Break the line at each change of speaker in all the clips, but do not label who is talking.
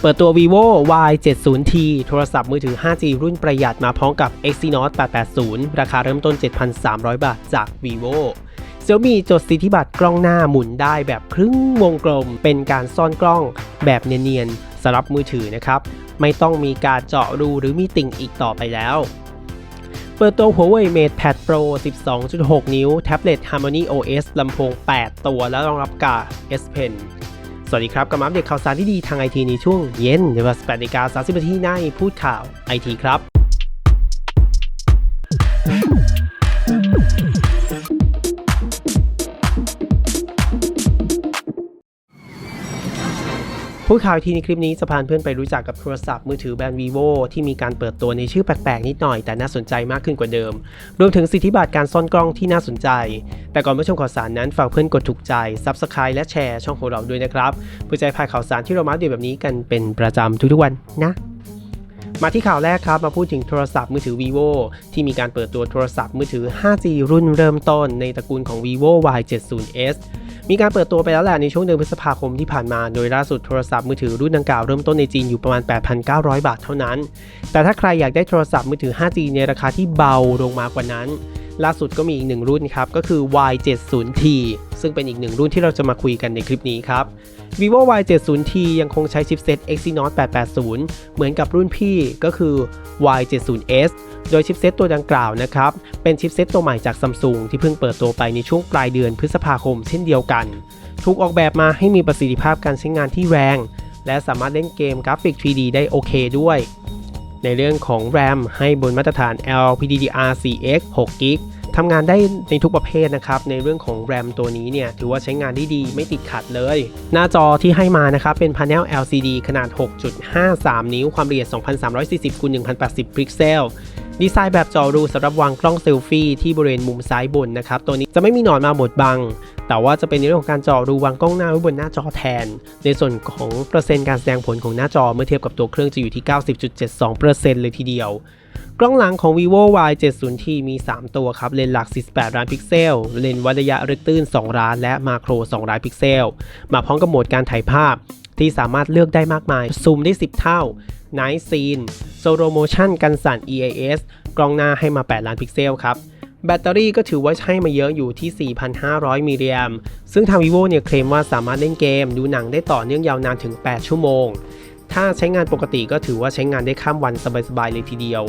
เปิดตัว vivo y 7 0 t โทรศัพท์มือถือ 5G รุ่นประหยัดมาพร้อมกับ Exynos 880 ราคาเริ่มต้น 7,300 บาทจาก vivo Xiaomi จดสิทธิบัตรกล้องหน้าหมุนได้แบบครึ่งวงกลม เป็นการซ่อนกล้องแบบเนียนๆสำหรับมือถือนะครับ ไม่ต้องมีการเจาะรูหรือมีติ่งอีกต่อไปแล้ว เปิดตัว Huawei Mate Pad Pro 12.6 นิ้ว แท็บเล็ต Harmony OS ลำโพง 8 ตัวและรองรับการ S Pen สวัสดีครับกับมาอัปเดตข่าวสารที่ดีทางไอทีในช่วงเย็นในเวลา18นาฬิกา30นาทีในพูดข่าวไอทีครับ ผู้ข่าวทีในคลิปนี้จะพาเพื่อนไปรู้จักกับโทรศัพท์มือถือแบรนด์ vivo ที่มีการเปิดตัวในชื่อแปลกๆ นิดหน่อยแต่น่าสนใจมากขึ้นกว่าเดิม รวมถึงสิทธิบัตรการซ่อนกล้องที่น่าสนใจ แต่ก่อนไปชมข่าวสารนั้นฝากเพื่อนกดถูกใจ Subscribe และแชร์ช่องของเราด้วยนะครับเพื่อจะให้พาดข่าวสารที่เรามาดตแบบนี้กันเป็นประจำทุกๆวันนะมาที่ข่าวแรกครับ มาพูดถึงโทรศัพท์มือถือ vivo ที่มีการเปิดตัวโทรศัพท์มือถือ 5G รุ่นเริ่มต้นในตระกูลของ vivo y 7 0 s มีการเปิดตัวไปแล้วแหละในช่วงเดือนพฤษภาคมที่ผ่านมา โดยล่าสุดโทรศัพท์มือถือรุ่นดังกล่าวเริ่มต้นในจีนอยู่ประมาณ 8,900 บาทเท่านั้น แต่ถ้าใครอยากได้โทรศัพท์มือถือ 5G ในราคาที่เบาลงมากว่านั้น ล่าสุดก็มีอีกหนึ่งรุ่นครับ ก็คือ Y70T ซึ่งเป็นอีกหนึ่งรุ่นที่เราจะมาคุยกันในคลิปนี้ครับ vivo Y70T ยังคงใช้ชิปเซ็ต Exynos 880 เหมือนกับรุ่นพี่ก็คือ Y70S โดยชิปเซ็ตตัวดังกล่าวนะครับ เป็นชิปเซ็ตตัวใหม่จากซัมซุงที่เพิ่งเปิดตัวไปในช่วงปลายเดือนพฤษภาคมเช่นเดียวกัน ถูกออกแบบมาให้มีประสิทธิภาพการใช้งานที่แรง และสามารถเล่นเกมกราฟิก 3D ได้โอเคด้วย ในเรื่องของ RAM ให้บนมาตรฐาน LPDDR4X 6 g b ทำงานได้ในทุกประเภทนะครับ ในเรื่องของ RAM ตัวนี้เนี่ย ถือว่าใช้งานได้ดีไม่ติดขัดเลย หน้าจอที่ให้มานะครับ เป็นพา n e l LCD ขนาด 6.53 นิ้วความละเอียด 2340x1080 พิกเซล ดีไซน์แบบจอรูสำหรับวางกล้องเซลฟี่ที่บริเวณมุมซ้ายบนนะครับ ตัวนี้จะไม่มีหนอนมาบดบัง แต่ว่าจะเป็นในเรื่องของการจาะรูวางกล้องหน้าไว้บนหน้าจอแทน ในส่วนของเปอร์เซ็นต์การแสดงผลของหน้าจอเมื่อเทียบกับตัวเครื่องจะอยู่ที่ 90.72%เลยทีเดียว กล้องหลังของ vivo y 7 0 t มี 3 ตัวครับ เลนส์หลัก 48 ล้านพิกเซล เลนส์วัดระยะลึกตื้น 2 ล้าน และมาโคร 2 ล้านพิกเซล มาพร้อมกับโหมดการถ่ายภาพที่สามารถเลือกได้มากมาย ซูมได้ 10 เท่า Night Scene Solo Motion กันสั่น EAS กล้องหน้าให้มา 8 ล้านพิกเซลครับแบตเตอรี่ก็ถือว่าให้มาเยอะอยู่ที่ 4,500 มิลลิแอมซึ่งทาง vivo เนี่ยเคลมว่าสามารถเล่นเกม ดูหนังได้ต่อเนื่องยาวนานถึง 8 ชั่วโมง ถ้าใช้งานปกติก็ถือว่าใช้งานได้ข้ามวันสบายๆ เลยทีเดียว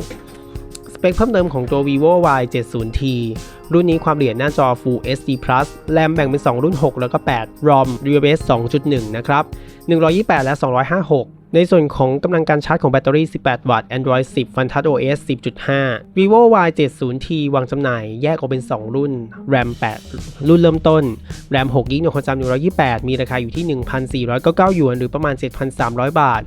สเปคเพิ่มเติมของตัว vivo y 7 0 t รุ่นนี้ความละเอียดหน้าจอ Full HD Plus แรมแบ่งเป็น 2 รุ่น 6 แล้วก็ 8 ROM UFS 2.1 นะครับ 128 และ 256 ในส่วนของกำลังการชาร์จของแบตเตอรี่ 18 วัตต์ Android 10 FunTouch OS 10.5 vivo y 7 0 t วางจำหน่ายแยกออกเป็น 2 รุ่น RAM 8 รุ่นเริ่มต้น RAM 6 g b หนความจำ128 มีราคาอยู่ที่ 1,499หยวน หรือประมาณ 7,300 บาท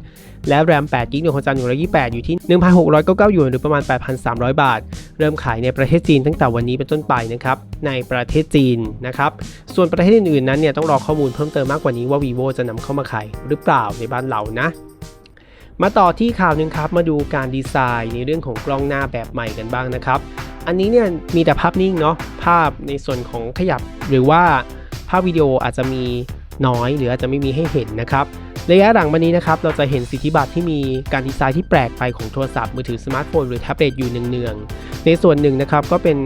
และ RAM 8 g b ในความจำ128 อยู่ที่ 1,699หยวนหรือประมาณ 8,300 บาท เริ่มขายในประเทศจีนตั้งแต่วันนี้เป็นต้นไปนะครับในประเทศจีนนะครับส่วนประเทศอื่นๆนั้นเนี่ยต้องรอข้อมูลเพิ่มเติมมากกว่านี้ว่า vivo จะนำเข้ามาขายหรือเปล่าในบ้านเรานะมาต่อที่ข่าวหนึ่งครับ มาดูการดีไซน์ในเรื่องของกล้องหน้าแบบใหม่กันบ้างนะครับ อันนี้เนี่ยมีแต่ภาพนิ่งเนาะ ภาพในส่วนของขยับหรือว่าภาพวิดีโออาจจะมีน้อยหรืออาจจะไม่มีให้เห็นนะครับ ระยะหลังมานี้นะครับเราจะเห็นสิทธิบัตรที่มีการดีไซน์ที่แปลกไปของโทรศัพท์มือถือสมาร์ทโฟนหรือแท็บเล็ตอยู่เนืองๆในส่วนหนึ่งนะครับก็เป็น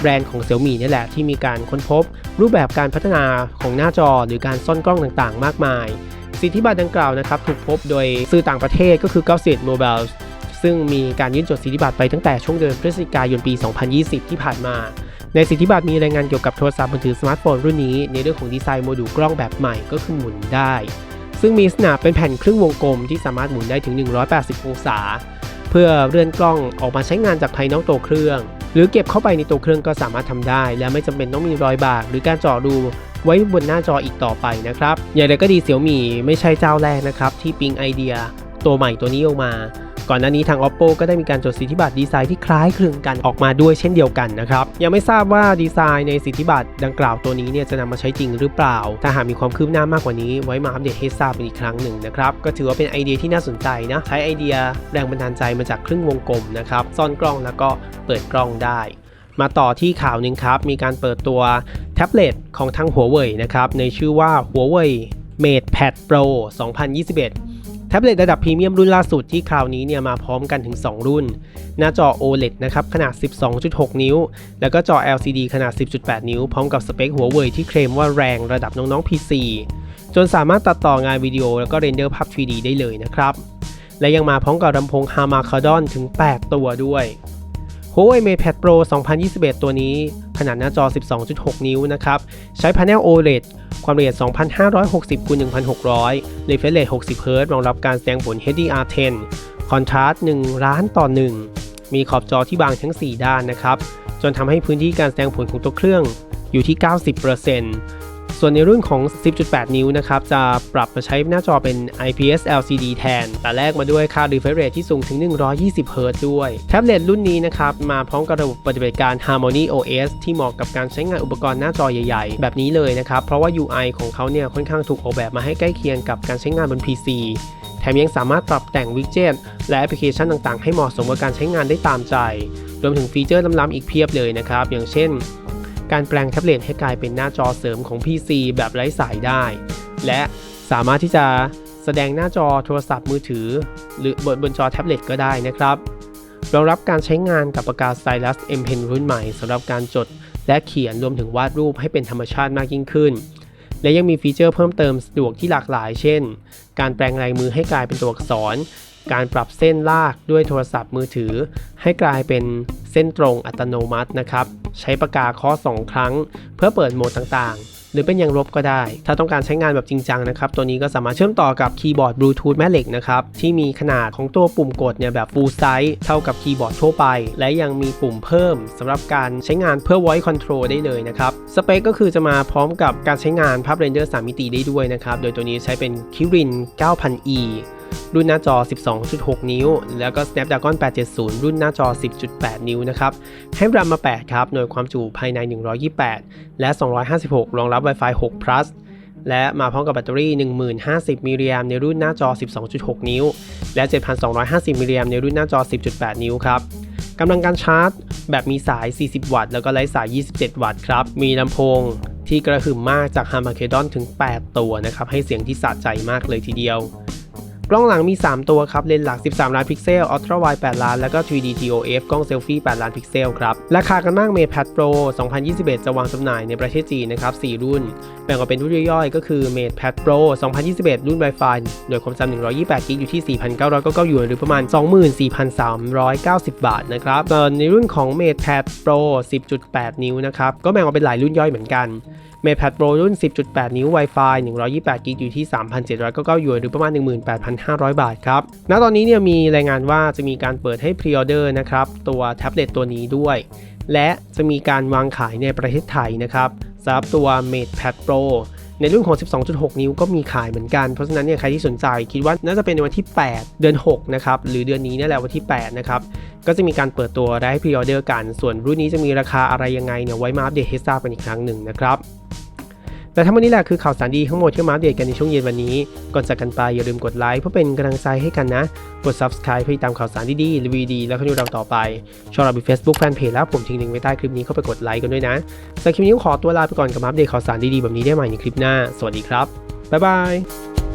แบรนด์ของ Xiaomi นี่แหละที่มีการค้นพบ รูปแบบการพัฒนาของหน้าจอหรือการซ่อนกล้องต่างๆ มากมาย สิทธิบัตรดังกล่าวนะครับถูกพบโดยสื่อต่างประเทศก็คือ g a l s i t Mobile ซึ่งมีการยื่นจดสิทธิบัตรไปตั้งแต่ช่วงเดือนพฤศจิกายนปี 2020 ที่ผ่านมา ในสิทธิบัตรมีรายงานเกี่ยวกับโทรศัพท์มือถือสมาร์ทโฟนรุ่นนี้ในเรื่องของดีไซน์โมดูลกล้องแบบใหม่ก็คือหมุนได้ ซึ่งมีขนาดเป็นแผ่นครึ่งวงกลมที่สามารถหมุนได้ถึง 180 องศา เพื่อเลื่อนกล้องออกมาใช้งานจากภายนอกตัวเครื่อง หรือเก็บเข้าไปในตัวเครื่องก็สามารถทำได้ และไม่จำเป็นต้องมีรอยบากหรือการเจาะรูไว้บนหน้าจออีกต่อไปนะครับ อย่างไรก็ดีเสี่ยวมี่ไม่ใช่เจ้าแรกนะครับที่ปิ๊งไอเดีย ตัวใหม่ตัวนี้ออกมา ก่อนหน้านี้ทาง oppo ก็ได้มีการจดสิทธิบัตรดีไซน์ที่คล้ายคลึงกันออกมาด้วยเช่นเดียวกันนะครับ ยังไม่ทราบว่าดีไซน์ในสิทธิบัตรดังกล่าวตัวนี้เนี่ยจะนำมาใช้จริงหรือเปล่า ถ้าหากมีความคืบหน้ามากกว่านี้ไว้มาอัปเดตให้ทราบอีกครั้งหนึ่งนะครับ ก็ถือว่าเป็นไอเดียที่น่าสนใจนะ ใช้ไอเดียแรงบันดาลใจมาจากครึ่งวงกลมนะครับ ซ่อนกล้องแล้วก็เปิดกล้องได้มาต่อที่ข่าวหนึ่งครับ มีการเปิดตัวแท็บเล็ตของทางหัวเว่ยนะครับ ในชื่อว่า Huawei Mate Pad Pro 2021 ท็บเล็ตระดับพรีเมียมรุ่นล่าสุดที่คราวนี้เนี่ยมาพร้อมกันถึง 2 รุ่น หน้าจอ OLED นะครับขนาด 12.6 นิ้ว แล้วก็จอ LCD ขนาด 10.8 นิ้ว พร้อมกับสเปคหัวเว่ยที่เคลมว่าแรงระดับน้องๆ PC จนสามารถตัดต่องานวิดีโอแล้วก็เรนเดอร์ภาพ 3D ได้เลยนะครับ และยังมาพร้อมกับลำโพง h a m a c a d o n ถึง 8 ตัวด้วย Huawei Mate Pro 2021 ตัวนี้ ขนาดหน้าจอ 12.6 นิ้วนะครับ ใช้ Panel OLED ความละเอียด 2560x 1600 Refresh Rate 60 Hz รองรับการแสดงผล HDR10 Contrast 1 ล้านต่อ 1 มีขอบจอที่บางทั้ง 4 ด้านนะครับ จนทำให้พื้นที่การแสดงผลของตัวเครื่องอยู่ที่ 90% ส่วนในรุ่นของ 10.8 นิ้วนะครับ จะปรับมาใช้หน้าจอเป็น IPS LCD แทน แต่แลกมาด้วยค่า refresh rate ที่สูงถึง 120 Hz ด้วย แท็บเล็ตรุ่นนี้นะครับ มาพร้อมกับระบบปฏิบัติการ Harmony OS ที่เหมาะกับการใช้งานอุปกรณ์หน้าจอใหญ่ๆ แบบนี้เลยนะครับ เพราะว่า UI ของเขาเนี่ยค่อนข้างถูกออกแบบมาให้ใกล้เคียงกับการใช้งานบน PC แถมยังสามารถปรับแต่งวิดเจตและแอปพลิเคชันต่างๆ ให้เหมาะสมกับการใช้งานได้ตามใจ รวมถึงฟีเจอร์ล้ำๆอีกเพียบเลยนะครับ อย่างเช่น การแปลงแท็บเล็ตให้กลายเป็นหน้าจอเสริมของ PC แบบไร้สายได้ และสามารถที่จะแสดงหน้าจอโทรศัพท์มือถือ หรือบนบนจอแท็บเล็ตก็ได้นะครับรองรับการใช้งานกับปากกา Stylus M Pen รุ่นใหม่สำหรับการจด และเขียนรวมถึงวาดรูปให้เป็นธรรมชาติมากยิ่งขึ้น และยังมีฟีเจอร์เพิ่มเติมสะดวกที่หลากหลาย เช่น การแปลงลายมือให้กลายเป็นตัวอักษร การปรับเส้นลากด้วยโทรศัพท์มือถือ ให้กลายเป็น เส้นตรงอัตโนมัตินะครับ ใช้ปากกาเคาะ2ครั้ง เพื่อเปิดโหมดต่างๆ หรือเป็นย่างลบก็ได้ ถ้าต้องการใช้งานแบบจริงจังนะครับ ตัวนี้ก็สามารถเชื่อมต่อกับคีย์บอร์ดบลูทูธแม่เหล็กนะครับ ที่มีขนาดของตัวปุ่มกดเนี่ยแบบ full size เท่ากับคีย์บอร์ดทั่วไป และยังมีปุ่มเพิ่มสำหรับการใช้งานเพื่อ voice control ได้เลยนะครับ สเปคก็คือจะมาพร้อมกับการใช้งานภาพเรนเดอร์3มิติได้ด้วยนะครับ โดยตัวนี้ใช้เป็น Kirin 9000e รุ่นหน้าจอ 12.6 นิ้ว แล้วก็ Snapdragon 870 รุ่นหน้าจอ 10.8 นิ้วนะครับ ให้แรมมา 8 ครับ หน่วยความจุภายใน 128 และ 256 รองรับ Wi-Fi 6 Plus และมาพร้อมกับแบตเตอรี่ 1050มิลลิแอมในรุ่นหน้าจอ 12.6 นิ้ว และ 7250มิลลิแอมในรุ่นหน้าจอ 10.8 นิ้วครับกำลังการชาร์จ แบบมีสาย 40 วัตต์ แล้วก็ไร้สาย 27 วัตต์ครับ มีลำโพงที่กระหึ่มมากจาก h a m a k e d o n ถึง 8 ตัวนะครับ ให้เสียงที่สะใจมากเลยทีเดียว กล้องหลังมี 3 ตัวครับ เลนส์หลัก 13 ล้านพิกเซลอัลตร้าไวด์8ล้าน แล้วก็ 3D TOF กล้องเซลฟี่ 8 ล้านพิกเซลครับ ราคากันมาก Mate Pad Pro 2021 จะวางจำหน่ายในประเทศจีนนะครับ 4 รุ่น แบ่งออกเป็นรุ่นย่อยๆ ก็คือ Mate Pad Pro 2021 รุ่น Wi-Fi โดยความจำ128 g b อยู่ที่ 4,999หยวนหรือประมาณ 24,390 บาทนะครับส่วนในรุ่นของ Mate Pad Pro 10.8 นิ้วนะครับ ก็แบ่งออกเป็นหลายรุ่นย่อยเหมือนกัน Mate Pad Pro รุ่น 10.8 นิ้ว Wi-Fi 128 g b อยู่ที่ 3,799หยวนหรือประมาณ 18,500 บาทครับ ณ ตอนนี้เนี่ยมีรายงานว่าจะมีการเปิดให้พรีออเดอร์นะครับ ตัวแท็บเล็ตตัวนี้ด้วย และจะมีการวางขายในประเทศไทยนะครับสำหรับตัว Mate Pad Pro ในรุ่นของ 12.6 นิ้วก็มีขายเหมือนกัน เพราะฉะนั้นเนี่ยใครที่สนใจคิดว่าน่าจะเป็นในวันที่ 8 เดือน 6 นะครับ หรือเดือนนี้นี่แหละวันที่ 8 นะครับ ก็จะมีการเปิดตัวได้ให้พรีออเดอร์กัน ส่วนรุ่นนี้จะมีราคาอะไรยังไงเนี่ยไว้มาอัปเดตให้ทราบกันอีกครั้งหนึ่งนะครับ และทั้งหมดนี้แหละคือข่าวสารดีทั้งหมดที่มาอัปเดตกันในช่วงเย็นวันนี้ ก่อนจากกันไปอย่าลืมกดไลค์เพื่อเป็นกำลังใจให้กันนะ กด subscribe เพื่อติดตามข่าวสารดีๆรีวิวดีแล้วก็ดูเราต่อไปช่องเรามี Facebook Fanpage แล้วผมทิ้งลิงก์ไว้ใต้คลิปนี้เข้าไปกดไลค์กันด้วยนะสำหรับคลิปนี้ขอตัวลาไปก่อนกับมาอัปเดตข่าวสารดีๆแบบนี้ได้ใหม่ในคลิปหน้า สวัสดีครับบ๊ายบาย